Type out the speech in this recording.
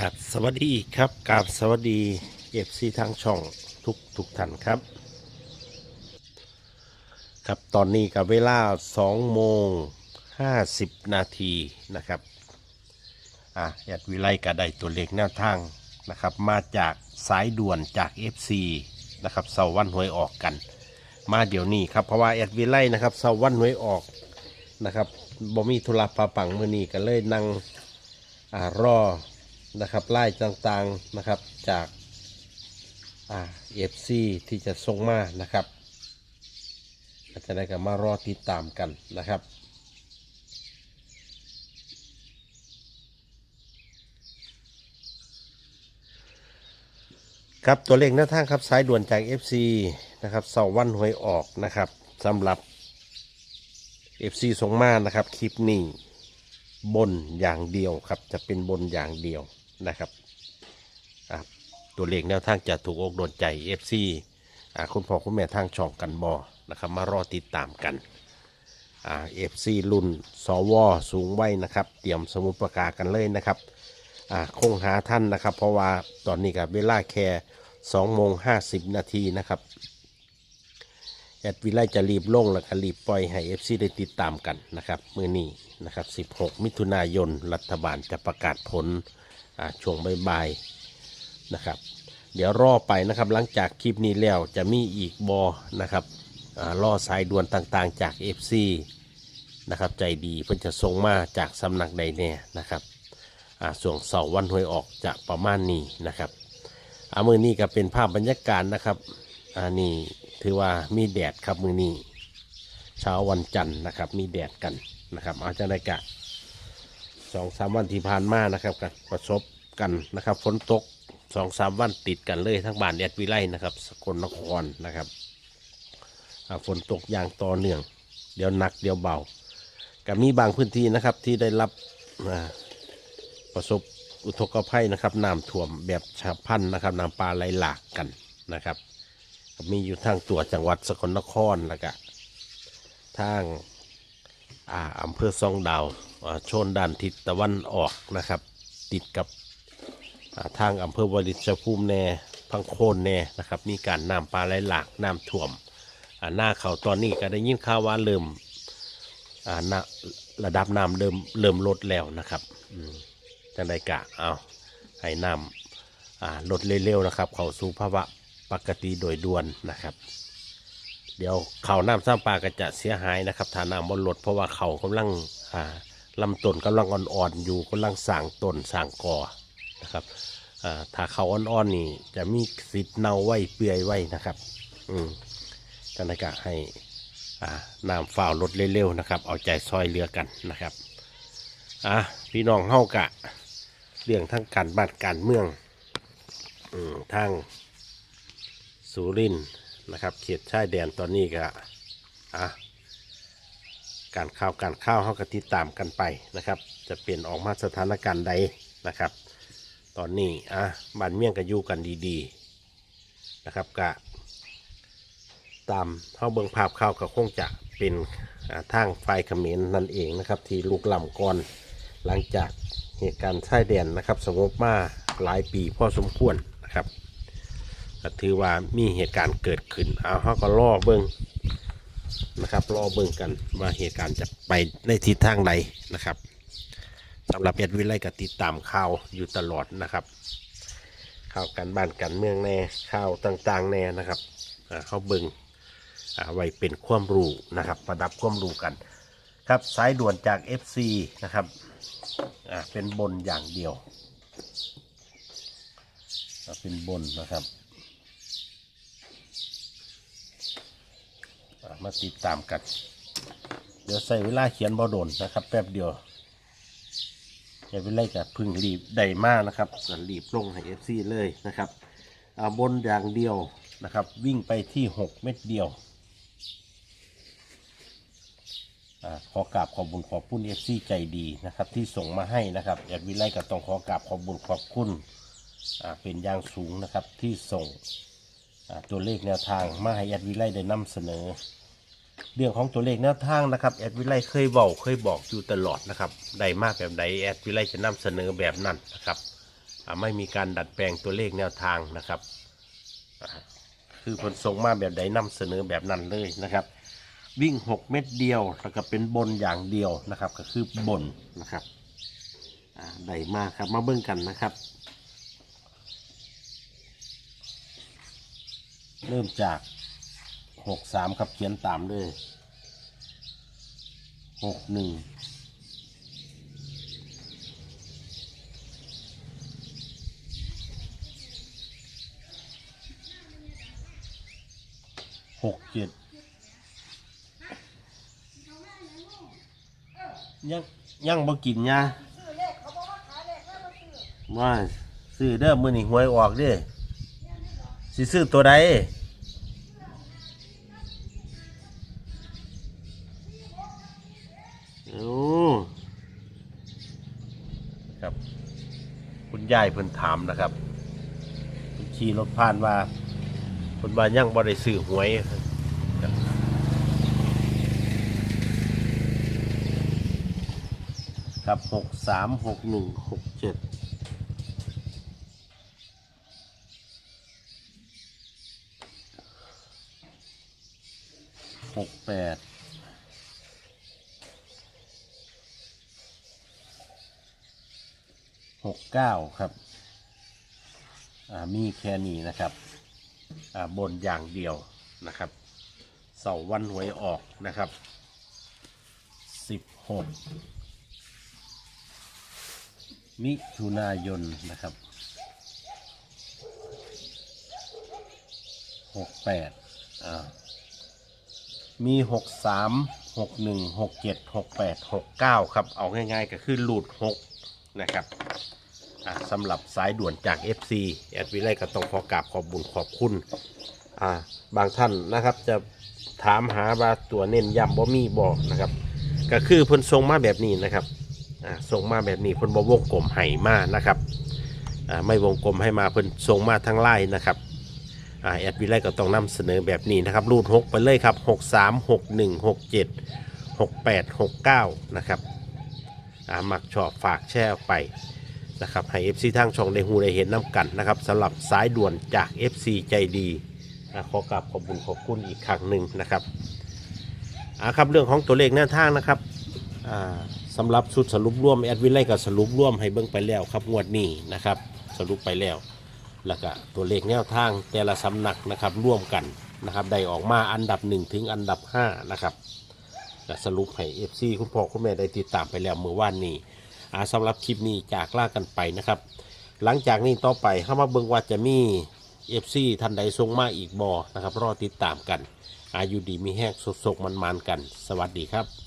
กาบสวัสดีครับกาบสวัสดีเอฟซีทางช่องทุกทุกท่านครับ ครับตอนนี้กับเวลา2โมง50 นาทีนะครับอะแอดวิไลก็ได้ตัวเลขแนวทางนะครับ มาจากสายด่วนจาก FC นะครับเสาวันหวยออกกัน มาเดี๋ยวนี้ครับเพราะว่าแอดวิไลนะครับเสาวันหวยออกนะครับบ่มีธุระปาปังมือนี้ก็เลยนั่งอ่ารอ นะครับไล่ต่างๆนะครับจากเอฟซีที่จะส่งมานะครับอาจจะได้กับมารอติดตามกันนะครับครับตัวเลขหน้าทางครับสายด่วนจาก FC นะครับเสาวันหวยออกนะครับสำหรับ FC ส่งมานะครับคลิปนี้บนอย่างเดียวครับจะเป็นบนอย่างเดียว นะครับตัวเลขแนวทางจะถูกอกโดนใจ FC อะคุณพ่อคุณแม่ทางช่องกันบอนะครับ มารอติดตามกันอ่า FC รุ่นสวสูงไว้นะครับ เตรียมสมุดประกากันเลยนะครับอ่าคงหาท่านนะครับ เพราะว่าตอนนี้กับเวลาแค่2โมง50 นาทีนะครับแอดวิไลจะรีบลงแล้วก็รีบปล่อยให้ FC ได้ติดตามกันนะครับ มือนี้นะครับ 16 มิถุนายนรัฐบาลจะประกาศผล ช่วงบ่ายๆนะครับ เดี๋ยวรอไปนะครับหลังจากคลิปนี้แล้วจะมีอีกบอนะครับอารอสายด่วนต่างๆจาก FC นะครับใจดีเพิ่นจะส่งมาจากสำนักใดแน่นะครับส่วงเสาวันหวยออกจะประมาณนี้นะครับอามือนี้ก็เป็นภาพบรรยากาศนะครับอันนี้ถือว่ามีแดดครับมือนี้ เช้าวันจันทร์นะครับ มีแดดกันนะครับอาจจะได้กะ สองสามวันที่ผ่านมานะครับกับประสบกันนะครับฝนตกสองสามวันติดกันเลยทั้งบ้านแอดวิไลนะครับสกลนครนะครับฝนตกอย่างต่อเนื่อง เดี๋ยวหนักเดี๋ยวเบาก็มีบางพื้นที่นะครับที่ได้รับประสบอุทกภัยนะครับน้ำท่วมแบบฉับพลันนะครับน้ำปลาไหลหลากกันนะครับมีอยู่ทางตัวจังหวัดสกลนครแล้วก็ทางอาอำเภอซองดาว โชนด้านทิศตะวันออกนะครับ ติดกับทางอำเภอวลิชภูมิแน่พังโคนแน่นะครับ มีการน้ำปลาไหลหลากน้ำท่วมหน้าเขาตอนนี้ก็ได้ยินข่าวว่าเริ่มระดับน้ำเริ่มเริ่มลดแล้วนะครับจังไดกะเอาให้น้ำลดเร็วๆนะครับ เข้าสู่ภาวะปกติโดยด่วนนะครับ เดี๋ยวเขาน้ำซ้ำปลาก็จะเสียหายนะครับฐาน้ำบนรถเพราะว่าเขากำลังอ่า ลำต้นกำลังอ่อนๆอยู่กำลังสร้างต้นสร้างกอนะครับถ้าเขาอ่อนๆนี่จะมีสิทธิ์เน่าไว้เปื่อยไว้นะครับ อืมจันทกะให้น้ำฝ่าลดเร็วๆนะครับ เอาใจซอยเรือกันนะครับอะพี่น้องเฮากะ เรื่องทั้งการบ้านการเมืองอืมทางสุรินนะครับ เขตชายแดนตอนนี้ก็อะ การข่าวการข้าวเขาก็ติดตามกันไปนะครับ จะเปลี่ยนออกมาสถานการณ์ใดนะครับ ตอนนี้อะบ้านเมี่ยงก็อยู่กันดีๆนะครับก็ตามเข้าเบิงภาพข่าวก็คงจะเป็นทางไฟเขมรนั่นเองนะครับ ที่ลูกลำก่อนหลังจากเหตุการณ์ชายแดนนะครับ สงบมาหลายปีพอสมควรนะครับถือว่ามีเหตุการณ์เกิดขึ้นเอาเขาก็ล่อเบิ้ง นะครับรอเบิ้งกันว่าเหตุการณ์จะไปในทิศทางใดนะครับสำหรับเอ็ดวิไลก็ติดตามข่าวอยู่ตลอดนะครับข่าวการบ้านการเมืองแน่ข่าวต่างๆแน่นะครับเขาเบิ้งอ่าไว้เป็นความรู้นะครับ ประดับความรู้กัน ครับสายด่วนจาก FC นะครับเป็นบนอย่างเดียวเป็นบนนะครับ อ่า มาติดตามกัน เดี๋ยวใส่เวลาเขียนบอโดนนะครับ แป๊บเดียวอย่าไปไล่กับพึ่งรีบได้มากนะครับก็รีบลงให้เอฟซีเลยนะครับเอาบนอย่างเดียวนะครับ วิ่งไปที่6เม็ดเดียวอขอกราบขอบบุญขอบคุณเอฟซีใจดีนะครับ ที่ส่งมาให้นะครับแอดวิไลก็ต้องขอกราบขอบบุญขอบคุณเป็นอย่างสูงนะครับที่ส่งตัวเลขแนวทางมาให้แอดวิไลได้นำเสนอ เรื่องของตัวเลขแนวทางนะครับแอดวิไลเคยบอกเคยบอกอยู่ตลอดนะครับใดมากแบบใดแอดวิไลจะนำเสนอแบบนั้นนะครับไม่มีการดัดแปลงตัวเลขแนวทางนะครับ คือคนส่งมาแบบใดนำเสนอแบบนั้นเลยนะครับ วิ่ง 6 เม็ดเดียวแล้วก็เป็นบนอย่างเดียวนะครับ ก็คือบนนะครับได้มากครับมาเบิ่งกันนะครับ เริ่มจาก 6 3ครับเขียนตามด้วย6 1หนึ่งหกเจ็ดยังยังบ่กินยาว่าซื้อเด้อมื้อนี้หวยออกเด้อสิซื้อตัวใดโอ้ครับ คุณ ยายเพิ่นถามนะครับเพิ่นขี่รถผ่านว่าคนบ้ายังบ่ได้ซื้อหวยครับหกสามหกหนึ่งหกเจ็ดหกแปด หกเก้าครับมีแค่นี้นะครับบนอย่างเดียวนะครับเสาร์วันหวยออกนะครับสิบหกมิถุนายนนะครับหกแปดอ่ามีหกสามหกหนึ่งหกเจ็ดหกแปดหกเก้าครับ เอาง่ายๆก็คือหลุดหกนะครับ อ่าสำหรับสายด่วนจาก FC แอดวิไลก็ต้องขอกราบขอบบุญขอบคุณอ่าบางท่านนะครับจะถามหาว่าตัวเน้นย้ำบ่มีบ่นะครับ ก็คือเพิ่นส่งมาแบบนี้นะครับอ่าส่งมาแบบนี้เพิ่นบ่วงกลมให้มานะครับอ่าไม่วงกลมให้มาเพิ่นส่งมาทางไลน์นะครับอ่าแอดวิไลก็ต้องนำเสนอแบบนี้นะครับรูด6ไปเลยครับ6 3 6 1 6 7 6 8 6 9นะครับอ่ามักชอบฝากแชร์ออกไป นะครับให้ FC ทางช่องได้หูได้เห็นน้ำกันนะครับสำหรับสายด่วนจาก FC ใจดีอะขอกราบขอบคุณขอบคุณอีกครั้งหนึ่งนะครับอะครับเรื่องของตัวเลขแนวทางนะครับอ่าสำหรับชุดสรุปร่วมแอดวิไลกับสรุปร่วมให้เบิ่งไปแล้วครับงวดนี้นะครับสรุปไปแล้ว แล้วก็ตัวเลขแนวทางแต่ละสำนักนะครับร่วมกันนะครับได้ออกมาอันดับ 1 ถึงอันดับ5นะครับก็สรุปให้ FC คุณพ่อคุณแม่ได้ติดตามไปแล้วเมื่อวานนี้ อาสำหรับคลิปนี้จากลากันไปนะครับ หลังจากนี้ต่อไปเข้ามาเบิ่งว่าจะมีเอฟซีท่านใดทรงมาอีกบอนะครับ รอติดตามกัน อายุดีมีแหกสดๆมันๆกัน สวัสดีครับ